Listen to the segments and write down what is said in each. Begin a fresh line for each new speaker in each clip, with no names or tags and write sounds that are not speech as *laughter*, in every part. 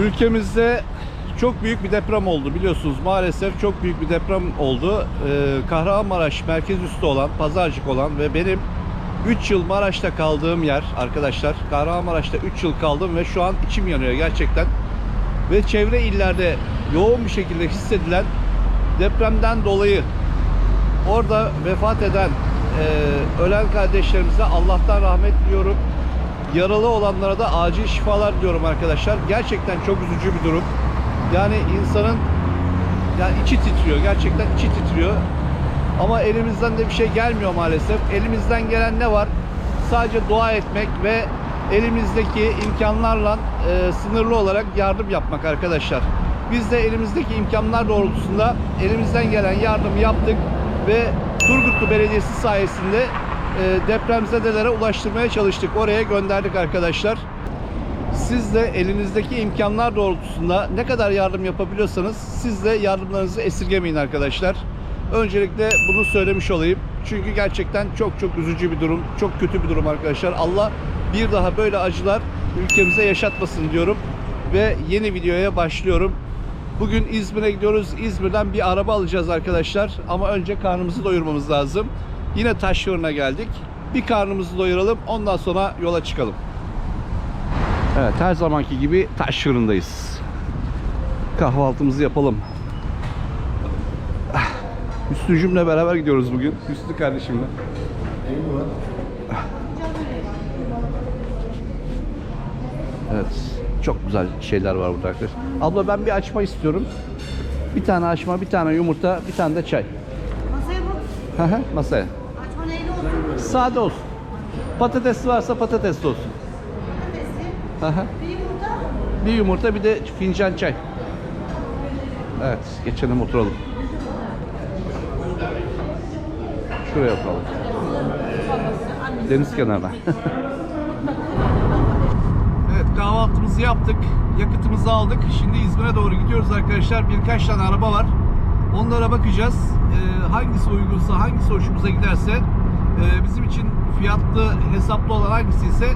Ülkemizde çok büyük bir deprem oldu biliyorsunuz. Maalesef çok büyük bir deprem oldu. Ee, Kahramanmaraş merkez üstü olan, Pazarcık olan ve benim 3 yıl Maraş'ta kaldığım yer arkadaşlar. Kahramanmaraş'ta 3 yıl kaldım ve şu an içim yanıyor gerçekten. Ve çevre illerde yoğun bir şekilde hissedilen depremden dolayı orada vefat eden, e, ölen kardeşlerimize Allah'tan rahmet diliyorum. Yaralı olanlara da acil şifalar diliyorum arkadaşlar. Gerçekten çok üzücü bir durum. Yani insanın yani içi titriyor. Gerçekten içi titriyor. Ama elimizden de bir şey gelmiyor maalesef. Elimizden gelen ne var? Sadece dua etmek ve elimizdeki imkanlarla e, sınırlı olarak yardım yapmak arkadaşlar. Biz de elimizdeki imkanlar doğrultusunda elimizden gelen yardımı yaptık ve Turgutlu Belediyesi sayesinde depremzedelere ulaştırmaya çalıştık. Oraya gönderdik arkadaşlar. Siz de elinizdeki imkanlar doğrultusunda ne kadar yardım yapabiliyorsanız siz de yardımlarınızı esirgemeyin arkadaşlar. Öncelikle bunu söylemiş olayım. Çünkü gerçekten çok çok üzücü bir durum. Çok kötü bir durum arkadaşlar. Allah bir daha böyle acılar ülkemize yaşatmasın diyorum. Ve yeni videoya başlıyorum. Bugün İzmir'e gidiyoruz. İzmir'den bir araba alacağız arkadaşlar. Ama önce karnımızı doyurmamız lazım. Yine Taşyurun'a geldik. Bir karnımızı doyuralım. Ondan sonra yola çıkalım. Evet her zamanki gibi taş. Kahvaltımızı yapalım. Ah, Hüsnücümle beraber gidiyoruz bugün. Hüsnü kardeşimle. Evet. Çok güzel şeyler var burada arkadaşlar. Abla ben bir açma istiyorum. Bir tane açma, bir tane yumurta, bir tane de çay.
Masaya
hı, Masaya. Sade olsun. Patates varsa patatesli olsun.
Patatesli.
Hı hı.
Bir yumurta.
Bir yumurta bir de fincan çay. Evet, geçelim oturalım. Şuraya oturalım. Deniz kenarına. *laughs* evet, kahvaltımızı yaptık. Yakıtımızı aldık. Şimdi İzmir'e doğru gidiyoruz arkadaşlar. Birkaç tane araba var. Onlara bakacağız. Ee, hangisi uygunsa, hangisi hoşumuza giderse e, bizim için fiyatlı, hesaplı olan hangisi ise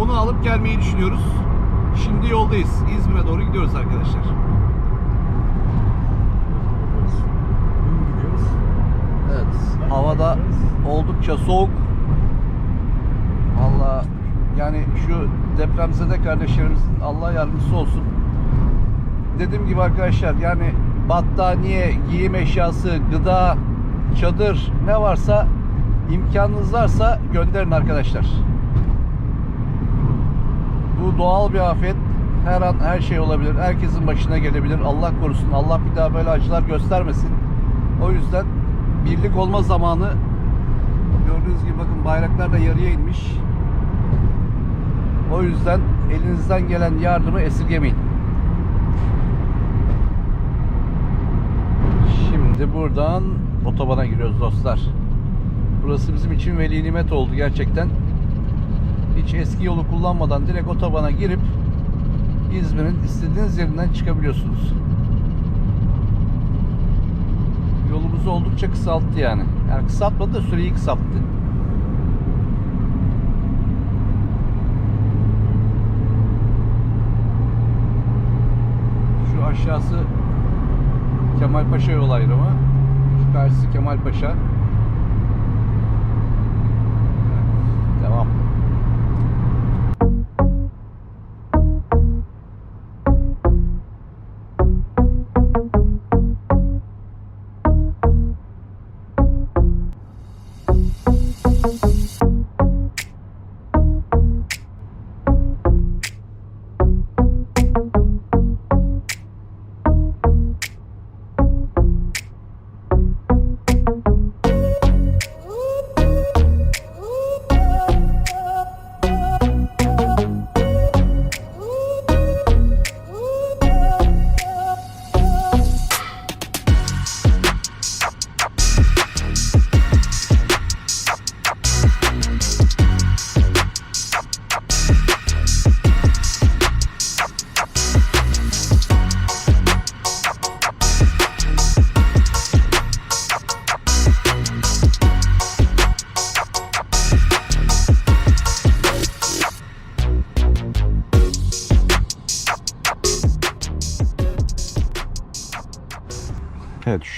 onu alıp gelmeyi düşünüyoruz. Şimdi yoldayız. İzmir'e doğru gidiyoruz arkadaşlar. Evet. Havada oldukça soğuk. Valla yani şu depremzede kardeşlerimizin Allah yardımcısı olsun. Dediğim gibi arkadaşlar yani battaniye, giyim eşyası, gıda, çadır ne varsa imkanınız varsa gönderin arkadaşlar. Bu doğal bir afet. Her an her şey olabilir. Herkesin başına gelebilir. Allah korusun. Allah bir daha böyle acılar göstermesin. O yüzden birlik olma zamanı gördüğünüz gibi bakın bayraklar da yarıya inmiş. O yüzden elinizden gelen yardımı esirgemeyin. Şimdi buradan otobana giriyoruz dostlar. Burası bizim için veli nimet oldu gerçekten hiç eski yolu kullanmadan direkt otobana girip İzmir'in istediğiniz yerinden çıkabiliyorsunuz. Yolumuzu oldukça kısalttı yani. Yani kısaltmadı da süreyi kısalttı. Şu aşağısı Kemalpaşa yol ayrımı. Şu karşısı Kemalpaşa. Devam.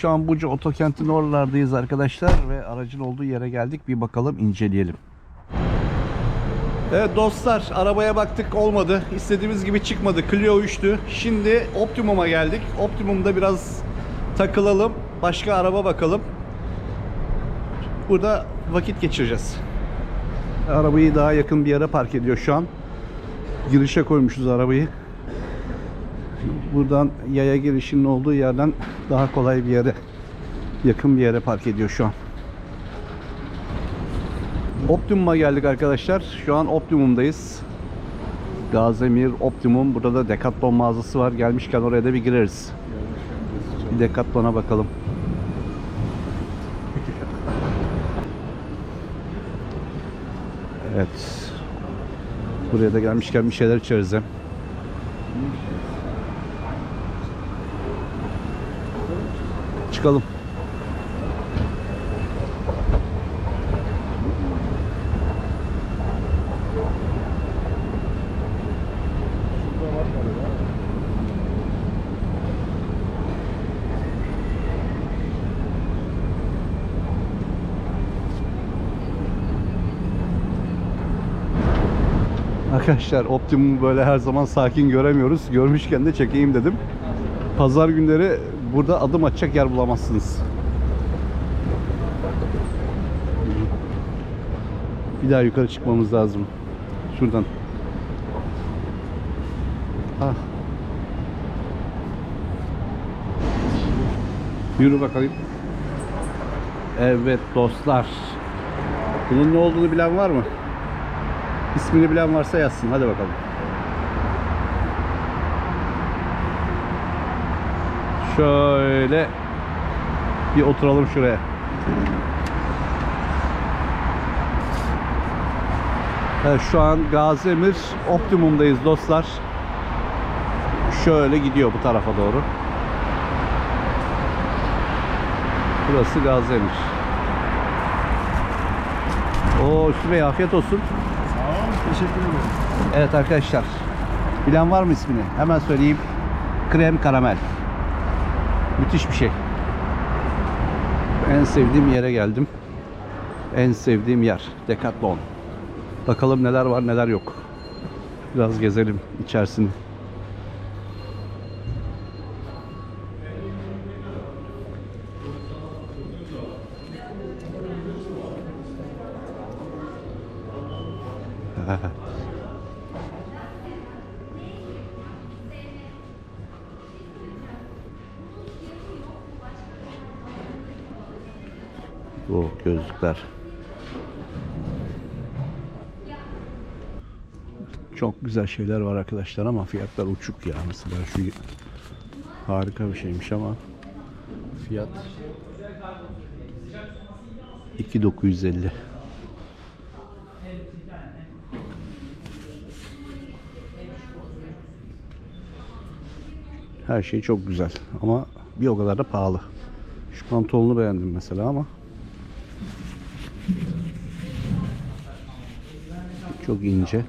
Şu an Buca Otokent'in oralardayız arkadaşlar ve aracın olduğu yere geldik. Bir bakalım inceleyelim. Evet dostlar arabaya baktık olmadı. İstediğimiz gibi çıkmadı. Clio 3'tü. Şimdi Optimum'a geldik. Optimum'da biraz takılalım. Başka araba bakalım. Burada vakit geçireceğiz. Arabayı daha yakın bir yere park ediyor şu an. Girişe koymuşuz arabayı. Buradan yaya girişinin olduğu yerden daha kolay bir yere yakın bir yere park ediyor şu an. Optimum'a geldik arkadaşlar. Şu an Optimum'dayız. Gazemir Optimum. Burada da Decathlon mağazası var. Gelmişken oraya da bir gireriz. Bir Decathlon'a bakalım. Evet. Buraya da gelmişken bir şeyler içeriz hem. Çıkalım. Arkadaşlar Optimum'u böyle her zaman sakin göremiyoruz. Görmüşken de çekeyim dedim. Pazar günleri burada adım atacak yer bulamazsınız. Bir daha yukarı çıkmamız lazım. Şuradan. Ah. Yürü bakalım. Evet dostlar. Bunun ne olduğunu bilen var mı? İsmini bilen varsa yazsın. Hadi bakalım. Şöyle bir oturalım şuraya. Evet, şu an Gazemir Optimum'dayız dostlar. Şöyle gidiyor bu tarafa doğru. Burası Gazemir. Oo Üstü Bey afiyet olsun.
Sağ ol, teşekkür ederim.
Evet arkadaşlar. Bilen var mı ismini? Hemen söyleyeyim. Krem karamel. Müthiş bir şey. En sevdiğim yere geldim. En sevdiğim yer. Decathlon. Bakalım neler var neler yok. Biraz gezelim içerisini. *laughs* Bu gözlükler. Çok güzel şeyler var arkadaşlar ama fiyatlar uçuk ya. Mesela şu harika bir şeymiş ama fiyat 2950. Her şey çok güzel ama bir o kadar da pahalı. Şu pantolonu beğendim mesela ama Çok ince.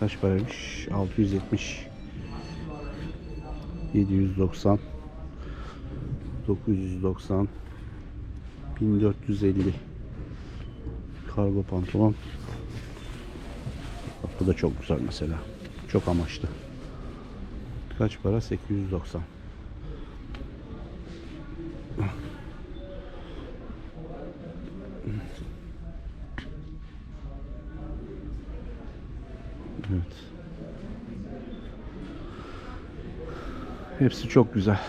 Kaç paraymış? 670 790 990 1450 Kargo pantolon bu da çok güzel mesela. Çok amaçlı. Kaç para? 890 Evet. Hepsi çok güzel.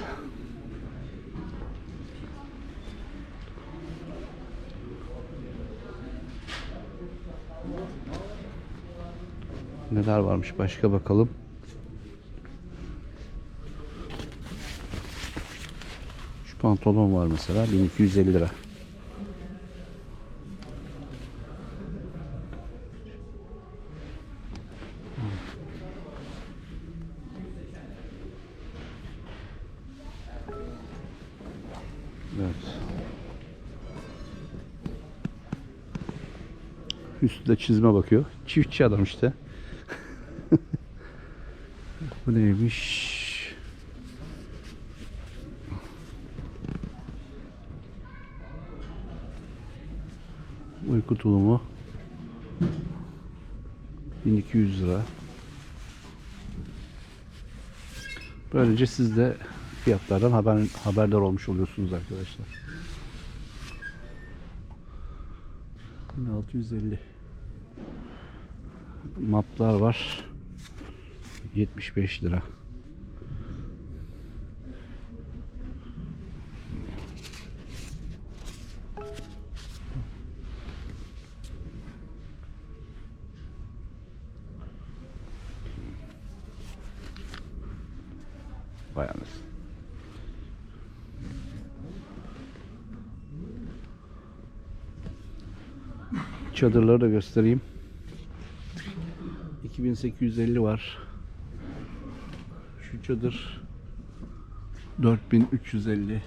Neler varmış başka bakalım. Şu pantolon var mesela 1250 lira. Üstü de çizme bakıyor. Çiftçi adam işte. *laughs* Bu neymiş? Uyku tulumu 1200 lira. Böylece siz de fiyatlardan haber, haberdar olmuş oluyorsunuz arkadaşlar. 1650 Maplar var. 75 lira. Çadırları da göstereyim. 2850 var. Şu çadır 4350.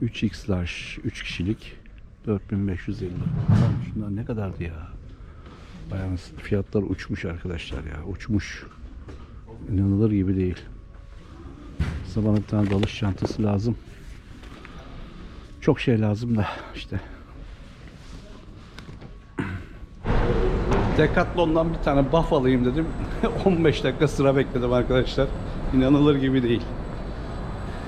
Üç x large 3 kişilik 4550. Lan Şunlar ne kadardı ya? Bayağı fiyatlar uçmuş arkadaşlar ya. Uçmuş. İnanılır gibi değil. Size bana bir tane dalış çantası lazım. Çok şey lazım da işte. Decathlon'dan bir tane buff alayım dedim. *laughs* 15 dakika sıra bekledim arkadaşlar. İnanılır gibi değil.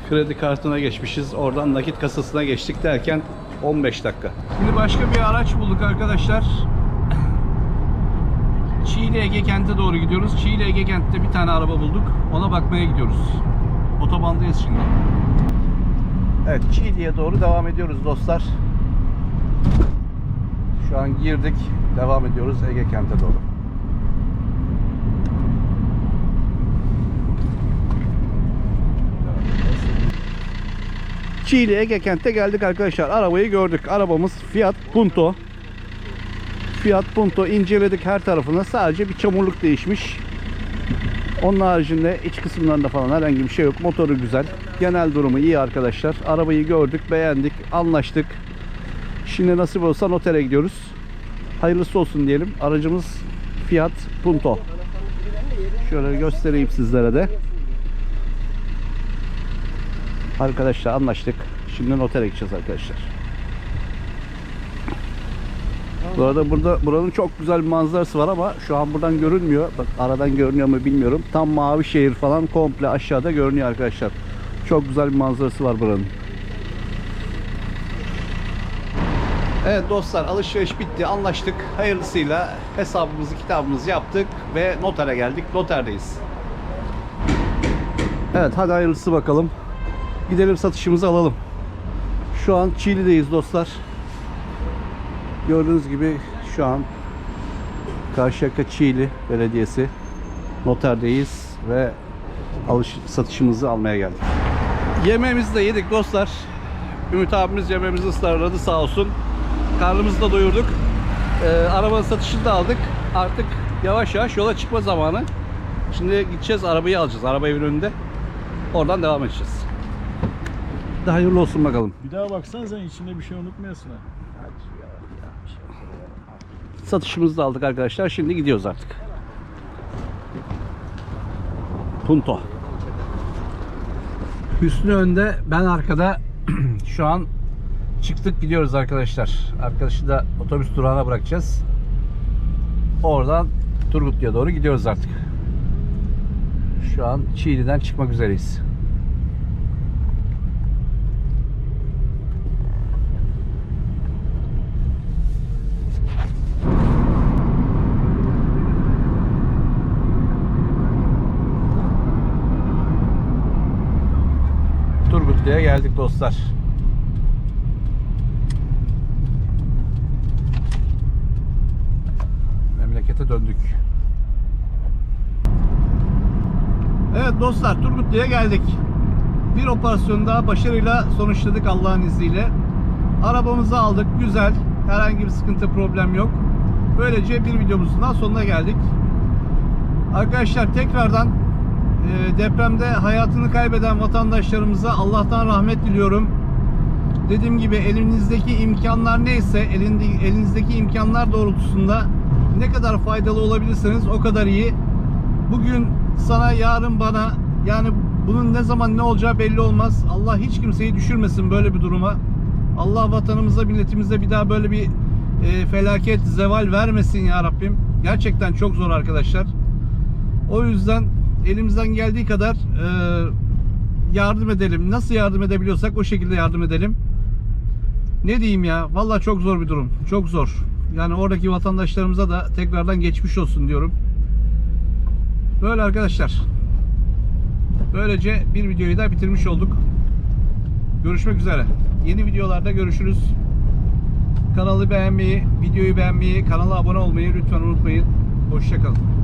Kredi kartına geçmişiz. Oradan nakit kasasına geçtik derken 15 dakika. Şimdi başka bir araç bulduk arkadaşlar. Çiğli Ege Kent'e doğru gidiyoruz. Çiğli Ege Kent'te bir tane araba bulduk. Ona bakmaya gidiyoruz. Otobandayız şimdi. Evet Çiğli'ye doğru devam ediyoruz dostlar. Şu an girdik. Devam ediyoruz Ege Kent'e doğru. Çiğli Ege Kent'e geldik arkadaşlar. Arabayı gördük. Arabamız Fiat Punto. Fiat Punto inceledik her tarafına. Sadece bir çamurluk değişmiş. Onun haricinde iç kısımlarında falan herhangi bir şey yok. Motoru güzel. Genel durumu iyi arkadaşlar. Arabayı gördük, beğendik, anlaştık. Şimdi nasip olsa notere gidiyoruz. Hayırlısı olsun diyelim. Aracımız Fiat Punto. Şöyle göstereyim sizlere de. Arkadaşlar anlaştık. Şimdi notere gideceğiz arkadaşlar. Bu arada burada buranın çok güzel bir manzarası var ama şu an buradan görünmüyor. Bak aradan görünüyor mu bilmiyorum. Tam mavi şehir falan komple aşağıda görünüyor arkadaşlar. Çok güzel bir manzarası var buranın. Evet dostlar alışveriş bitti anlaştık. Hayırlısıyla hesabımızı kitabımızı yaptık ve notere geldik. Noterdeyiz. Evet hadi hayırlısı bakalım. Gidelim satışımızı alalım. Şu an Çiğli'deyiz dostlar. Gördüğünüz gibi şu an Karşıyaka Çiğli Belediyesi noterdeyiz ve alış satışımızı almaya geldik. Yemeğimizi de yedik dostlar. Ümit abimiz yemeğimizi ısmarladı sağ olsun. Karnımızı da doyurduk. Ee, arabanın satışını da aldık. Artık yavaş yavaş yola çıkma zamanı. Şimdi gideceğiz arabayı alacağız. Araba evin önünde. Oradan devam edeceğiz. Daha hayırlı olsun bakalım.
Bir daha baksan sen içinde bir şey unutmayasın ha.
Satışımızı da aldık arkadaşlar. Şimdi gidiyoruz artık. Punto. Hüsnü önde, ben arkada. *clears throat* Şu an çıktık gidiyoruz arkadaşlar. Arkadaşı da otobüs durağına bırakacağız. Oradan Turgutlu'ya doğru gidiyoruz artık. Şu an Çiğli'den çıkmak üzereyiz. Turgutlu'ya geldik dostlar. Memlekete döndük. Evet dostlar Turgutlu'ya geldik. Bir operasyonu daha başarıyla sonuçladık Allah'ın izniyle. Arabamızı aldık. Güzel. Herhangi bir sıkıntı problem yok. Böylece bir videomuzun daha sonuna geldik. Arkadaşlar tekrardan depremde hayatını kaybeden vatandaşlarımıza Allah'tan rahmet diliyorum. Dediğim gibi elinizdeki imkanlar neyse, elinizdeki imkanlar doğrultusunda ne kadar faydalı olabilirseniz o kadar iyi. Bugün sana, yarın bana, Yani bunun ne zaman ne olacağı belli olmaz. Allah hiç kimseyi düşürmesin böyle bir duruma. Allah vatanımıza, milletimize bir daha böyle bir e, felaket, zeval vermesin ya Rabbim. Gerçekten çok zor arkadaşlar. O yüzden elimizden geldiği kadar e, yardım edelim. Nasıl yardım edebiliyorsak o şekilde yardım edelim. Ne diyeyim ya? Vallahi çok zor bir durum. Çok zor. Yani oradaki vatandaşlarımıza da tekrardan geçmiş olsun diyorum. Böyle arkadaşlar. Böylece bir videoyu da bitirmiş olduk. Görüşmek üzere. Yeni videolarda görüşürüz. Kanalı beğenmeyi, videoyu beğenmeyi, kanala abone olmayı lütfen unutmayın. Hoşçakalın.